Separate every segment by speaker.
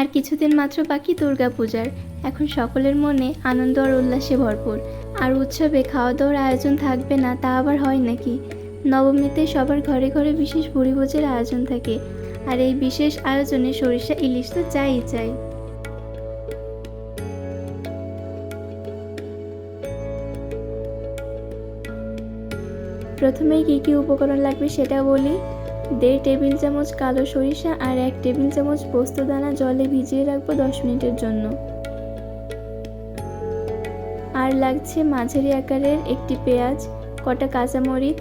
Speaker 1: আর কিছুদিন মাত্র বাকি দুর্গা পূজার এখন সকলের মনে আনন্দ আর উল্লাসে ভরপুর। আর উৎসবে খাওয়া দাওয়ার আয়োজন থাকবে না, তা আবার হয় নাকি? নবমীতে সবার ঘরে ঘরে বিশেষ ভোজের আয়োজন থাকে। আর এই বিশেষ আয়োজনে সরিষা, ইলিশ তো চাই চাই প্রথমেই কী কী উপকরণ লাগবে সেটা বলি। দেড় টেবিল চামচ কালো সরিষা আর এক টেবিল চামচ পোস্তদানা জলে ভিজিয়ে রাখব দশ মিনিটের জন্য। আর লাগছে মাঝারি আকারের একটি পেঁয়াজ, কটা কাঁচামরিচ,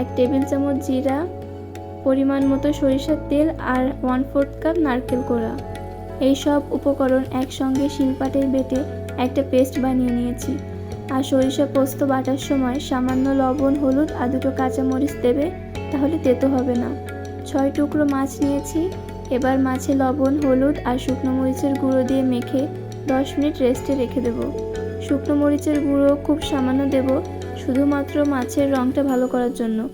Speaker 1: এক টেবিল চামচ জিরা, পরিমাণ মতো সরিষার তেল আর ওয়ান ফোর্থ কাপ নারকেল কোড়া। এই সব উপকরণ একসঙ্গে শিলপাটে বেটে একটা পেস্ট বানিয়ে নিয়েছি। আর সরিষা পোস্ত বাটার সময় সামান্য লবণ, হলুদ আর দুটো কাঁচামরিচ দেবে। তাহলে তেতো হবে না। ছয় টুকরো মাছ নিয়েছি। এবার মাছে লবণ, হলুদ আর শুকনো মরিচের গুঁড়ো দিয়ে মেখে দশ মিনিট রেস্টে রেখে দেব। শুকনো মরিচের গুঁড়ো খুব সামান্য দেব, শুধুমাত্র মাছের রঙটা ভালো করার জন্য।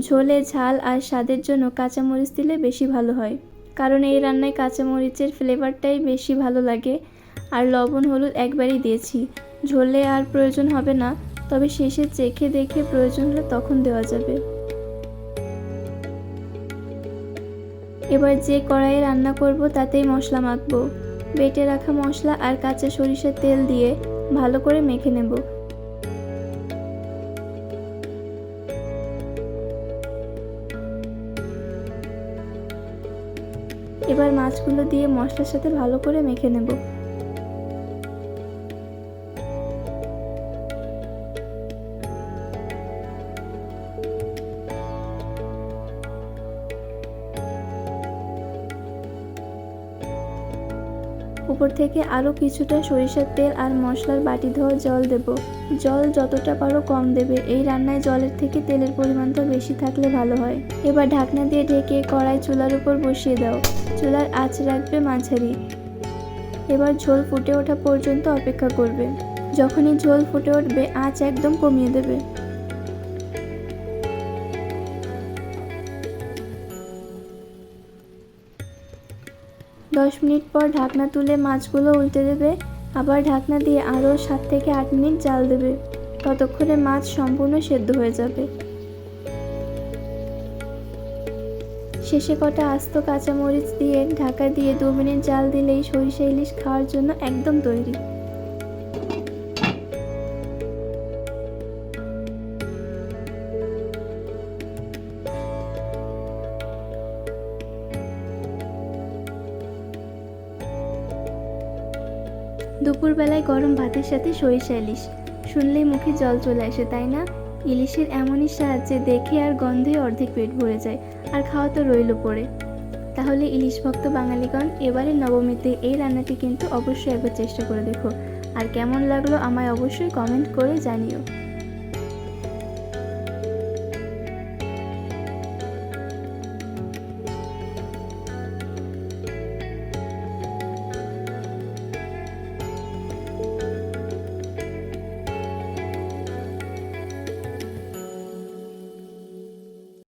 Speaker 1: ঝোলে ঝাল আর স্বাদের জন্য কাঁচামরিচ দিলে বেশি ভালো হয়। কারণ এই রান্নায় কাঁচামরিচের ফ্লেভারটাই বেশি ভালো লাগে। আর লবণ, হলুদ একবারই দিয়েছি। ঝোলে আর প্রয়োজন হবে না, তবে শেষে চেখে দেখে প্রয়োজন হলে তখন দেওয়া যাবে। এবার যে কড়াইয়ে রান্না করব তাতেই মশলা মাখব। বেটে রাখা মশলা আর কাঁচা সরিষার তেল দিয়ে ভালো করে মেখে নেব। এবার মাছগুলো দিয়ে মশলার সাথে ভালো করে মেখে নেব। উপর থেকে আরও কিছুটা সরিষার তেল আর মশলার বাটি ধোয়া জল দেব। জল যতটা পারো কম দেবে। এই রান্নায় জলের থেকে তেলের পরিমাণটা বেশি থাকলে ভালো হয়। এবার ঢাকনা দিয়ে ঢেকে কড়াই চুলার উপর বসিয়ে দাও। চুলার আঁচ রাখবে মাঝারি। এবার ঝোল ফুটে ওঠা পর্যন্ত অপেক্ষা করবে। যখনই ঝোল ফুটে উঠবে, আঁচ একদম কমিয়ে দেবে। দশ মিনিট পর ঢাকনা তুলে মাছগুলো উল্টে দেবে। আবার ঢাকনা দিয়ে আরও সাত থেকে আট মিনিট জাল দেবে। ততক্ষণে মাছ সম্পূর্ণ সেদ্ধ হয়ে যাবে। শেষে কটা আস্ত কাঁচামরিচ দিয়ে ঢাকা দিয়ে দু মিনিট জাল দিলেই সরিষা ইলিশ খাওয়ার জন্য একদম তৈরি। দুপুরবেলায় গরম ভাতের সাথে সরিষা ইলিশ। শুনলেই মুখে জল চলে আসে, তাই না? ইলিশের এমনই সাহায্যে দেখে আর গন্ধে অর্ধেক পেট ভরে যায়, আর খাওয়া তো রইল পরে তাহলে ইলিশ ভক্ত বাঙালিগণ, এবারে নবমীতে এই রান্নাটি কিন্তু অবশ্যই একবার চেষ্টা করে দেখো। আর কেমন লাগল আমায় অবশ্যই কমেন্ট করে জানিও।